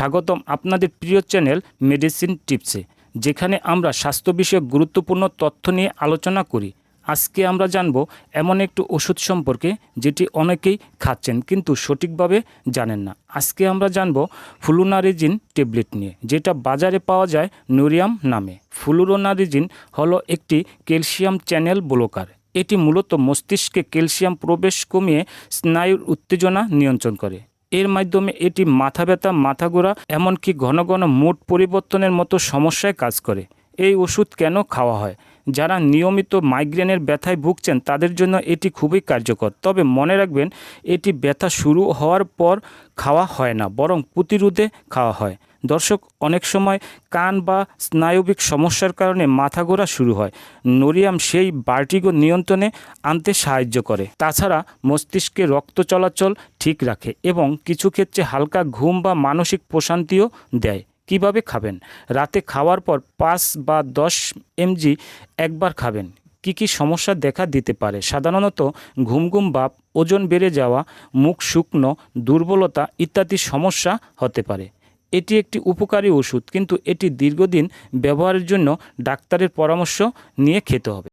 স্বাগতম আপনাদের প্রিয় চ্যানেল মেডিসিন টিপসে, যেখানে আমরা স্বাস্থ্য বিষয়ক গুরুত্বপূর্ণ তথ্য নিয়ে আলোচনা করি। আজকে আমরা জানব এমন একটি ওষুধ সম্পর্কে, যেটি অনেকেই খাচ্ছেন কিন্তু সঠিকভাবে জানেন না। আজকে আমরা জানব ফ্লুনারিজিন ট্যাবলেট নিয়ে, যেটা বাজারে পাওয়া যায় নুরিয়াম নামে। ফ্লুরোনারিজিন হলো একটি ক্যালসিয়াম চ্যানেল ব্লকার। এটি মূলত মস্তিষ্কে ক্যালসিয়াম প্রবেশ কমিয়ে স্নায়ুর উত্তেজনা নিয়ন্ত্রণ করে। এর মাধ্যমে এটি মাথা ব্যথা, মাথা ঘোরা, এমনকি ঘন ঘন মুড পরিবর্তনের মতো সমস্যায় কাজ করে। এই ওষুধ কেন খাওয়া হয়? যারা নিয়মিত মাইগ্রেনের ব্যথায় ভুগছেন, তাদের জন্য এটি খুবই কার্যকর। তবে মনে রাখবেন, এটি ব্যথা শুরু হওয়ার পর খাওয়া হয় না, বরং প্রতিরোধে খাওয়া হয়। দর্শক, অনেক সময় কান বা স্নায়বিক সমস্যার কারণে মাথা ঘোরা শুরু হয়। নরিয়াম সেই বার্টিগো নিয়ন্ত্রণে আনতে সাহায্য করে। তাছাড়া মস্তিষ্কে রক্ত চলাচল ঠিক রাখে এবং কিছু ক্ষেত্রে হালকা ঘুম বা মানসিক প্রশান্তিও দেয়। কীভাবে খাবেন? রাতে খাওয়ার পর পাঁচ বা দশ এমজি একবার খাবেন। কি কি সমস্যা দেখা দিতে পারে? সাধারণত ঘুম ঘুম ওজন বেড়ে যাওয়া, মুখ শুকনো, দুর্বলতা ইত্যাদি সমস্যা হতে পারে। এটি একটি উপকারী ওষুধ কিন্তু এটি দীর্ঘদিন ব্যবহারের জন্য ডাক্তারের পরামর্শ নিয়ে খেতে হবে।